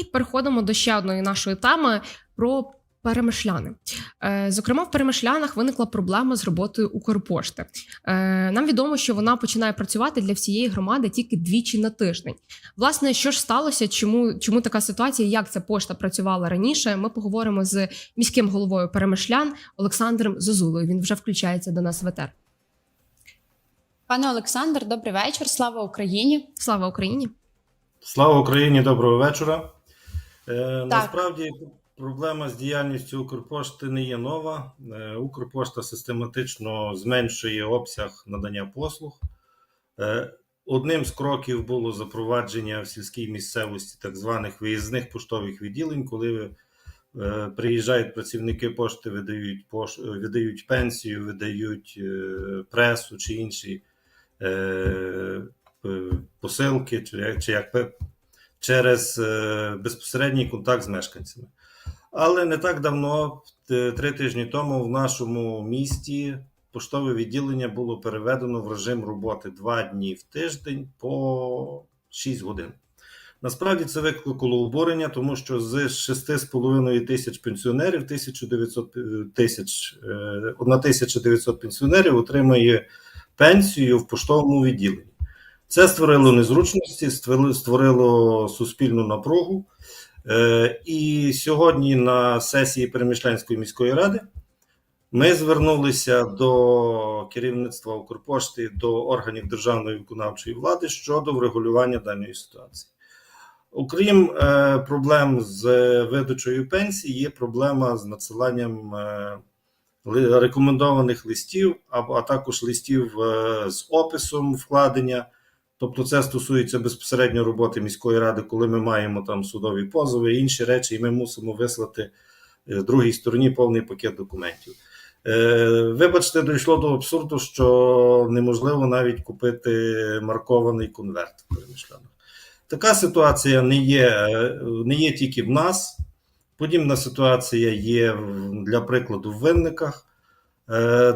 І переходимо до ще одної нашої теми про перемишляни. Е, Зокрема, в перемишлянах виникла проблема з роботою Укрпошти. Е, Нам відомо, що вона починає працювати для всієї громади тільки двічі на тиждень. Власне, що ж сталося? Чому, чому така ситуація? Як ця пошта працювала раніше? Ми поговоримо з міським головою перемишлян Олександром Зозулою. Він вже включається до нас в етер. Пане Олександр, добрий вечір. Слава Україні. Слава Україні! Слава Україні, доброго вечора. Е, насправді проблема з діяльністю Укрпошти не є нова. Е, Укрпошта систематично зменшує обсяг надання послуг. Е, одним з кроків було запровадження в сільській місцевості так званих виїзних поштових відділень, коли е, приїжджають працівники пошти, видають, пош... видають пенсію, видають е, пресу чи інші. Е, посилки, чи, як- чи як пе- через е, безпосередній контакт з мешканцями. Але не так давно, три тижні тому, в нашому місті поштове відділення було переведено в режим роботи два дні в тиждень по 6 годин. Насправді це викликало обурення, тому що з 6,5 тисяч пенсіонерів 1900 тисяч, е, 1900 пенсіонерів отримує пенсію в поштовому відділенні. Це створило незручності, створило- суспільну напругу. Е, І сьогодні на сесії Перемішлянської міської ради ми звернулися до керівництва Укрпошти, до органів державної виконавчої влади щодо врегулювання даної ситуації. Окрім е, проблем з видачею пенсій, є проблема з надсиланням е, рекомендованих листів, а також листів з описом вкладення. Тобто, це стосується безпосередньо роботи міської ради, коли ми маємо там судові позови і інші речі, і ми мусимо вислати е, другій стороні повний пакет документів. Е, Вибачте, дійшло до абсурду, що неможливо навіть купити маркований конверт в перемішлянах. Така ситуація не є, е, не є тільки в нас. Подібна ситуація є для прикладу в винниках,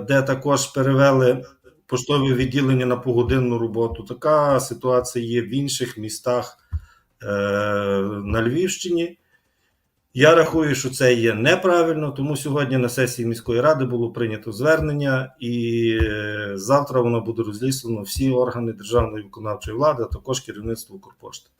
де також перевели поштові відділення на погодинну роботу. Така ситуація є в інших містах е, на Львівщині. Я рахую, що це є неправильно, тому сьогодні на сесії міської ради було прийнято звернення, і е, завтра воно буде розліслено всі органи державної виконавчої влади, а також керівництво Укрпошти.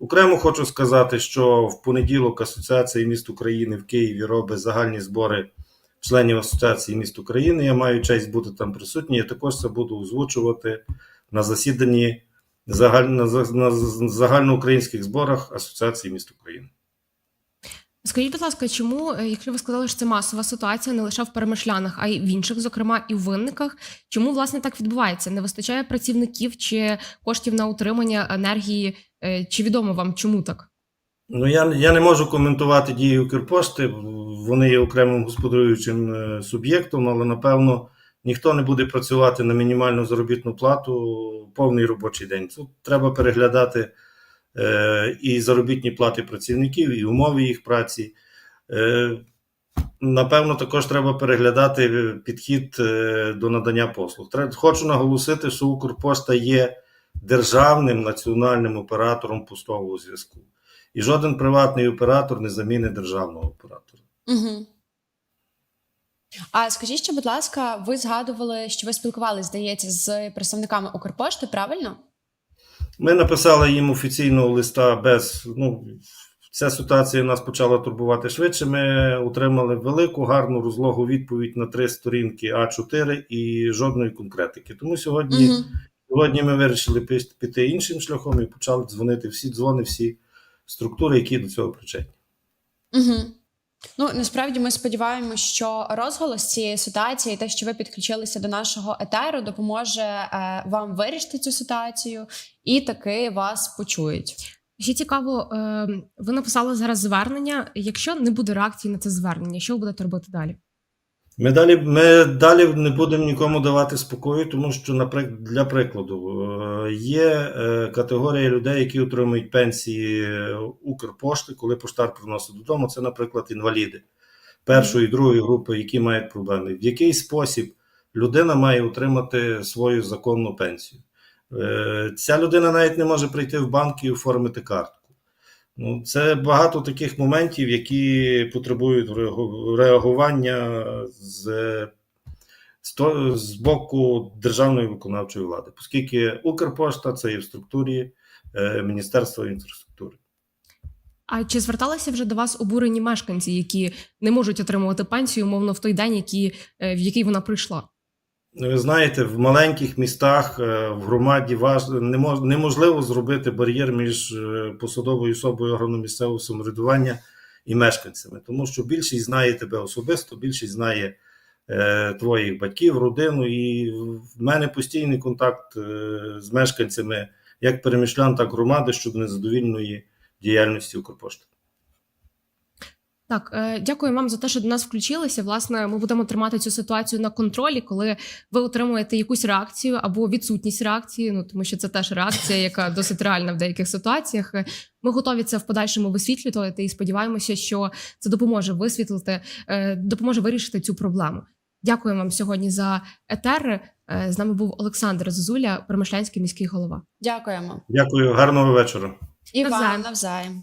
Окремо хочу сказати, що в понеділок Асоціація міст України в Києві робить загальні збори членів Асоціації міст України. Я маю честь бути там присутній. Я також це буду озвучувати на засіданні на загальноукраїнських зборах Асоціації міст України. Скажіть, будь ласка, чому, е, якщо ви сказали, що це масова ситуація не лише в перемишлянах, а й в інших, зокрема і в винниках, чому власне так відбувається? Не вистачає працівників чи коштів на утримання енергії? Е, Чи відомо вам, чому так? Ну, я, я не можу коментувати дії Укрпошти, вони є окремим господарюючим е, суб'єктом, але напевно ніхто не буде працювати на мінімальну заробітну плату повний робочий день. Тут треба переглядати е, і заробітні плати працівників, і умови їх праці. Е, напевно, також треба переглядати підхід е, до надання послуг. Хочу наголосити, що Укрпошта є державним національним оператором поштового зв'язку. І жоден приватний оператор не замінить державного оператора. Угу. А скажіть ще, будь ласка, ви згадували, що ви спілкувалися, здається, з представниками Укрпошти, правильно? Ми написали їм офіційного листа без. Ну, ця ситуація нас почала турбувати швидше. Ми отримали велику, гарну розлогу відповідь на три сторінки А4 і жодної конкретики. Тому сьогодні, Угу. сьогодні ми вирішили піти іншим шляхом і почали дзвонити всі дзвони, всі структури, які до цього причетні. Угу. Ну насправді ми сподіваємося, що розголос цієї ситуації, те, що ви підключилися до нашого етеру, допоможе е, вам вирішити цю ситуацію і таки вас почують. Ще цікаво, е, ви написали зараз звернення. Якщо не буде реакції на це звернення, що ви будете робити далі? Ми далі, ми далі не будемо нікому давати спокою, тому що, наприклад, для прикладу, е, є е, категорія людей, які отримують пенсії е, Укрпошти, коли поштар приносить додому. Це, наприклад, інваліди першої і другої групи, які мають проблеми. В який спосіб людина має отримати свою законну пенсію? Ця людина навіть не може прийти в банк і оформити картку. Ну, це багато таких моментів, які потребують реагу- реагування з, з, боку державної виконавчої влади, оскільки Укрпошта це є в структурі е, Міністерства інфраструктури. А чи зверталися вже до вас обурені мешканці, які не можуть отримувати пенсію, умовно, в той день, які, е, в який вона прийшла? Ви знаєте, в маленьких містах е, в громаді важ... не мож... неможливо зробити бар'єр між е, посадовою особою органу місцевого самоврядування і мешканцями, тому що більшість знає тебе особисто, більшість знає е, твоїх батьків, родину, і в мене постійний контакт з мешканцями як перемішлян, так і громади щодо незадовільної діяльності Укрпошти. Так, е, дякую вам за те, що до нас включилися. Власне, ми будемо тримати цю ситуацію на контролі, коли ви отримуєте якусь реакцію або відсутність реакції. Ну тому що це теж реакція, яка досить реальна в деяких ситуаціях. Е, Ми готові це в подальшому висвітлювати і сподіваємося, що це допоможе висвітлити, е, допоможе вирішити цю проблему. Дякую вам сьогодні за етер. З нами був Олександр Зозуля, Перемишлянський міський голова. Дякуємо. Дякую, гарного вечора. І Навзаєм. вам навзаєм.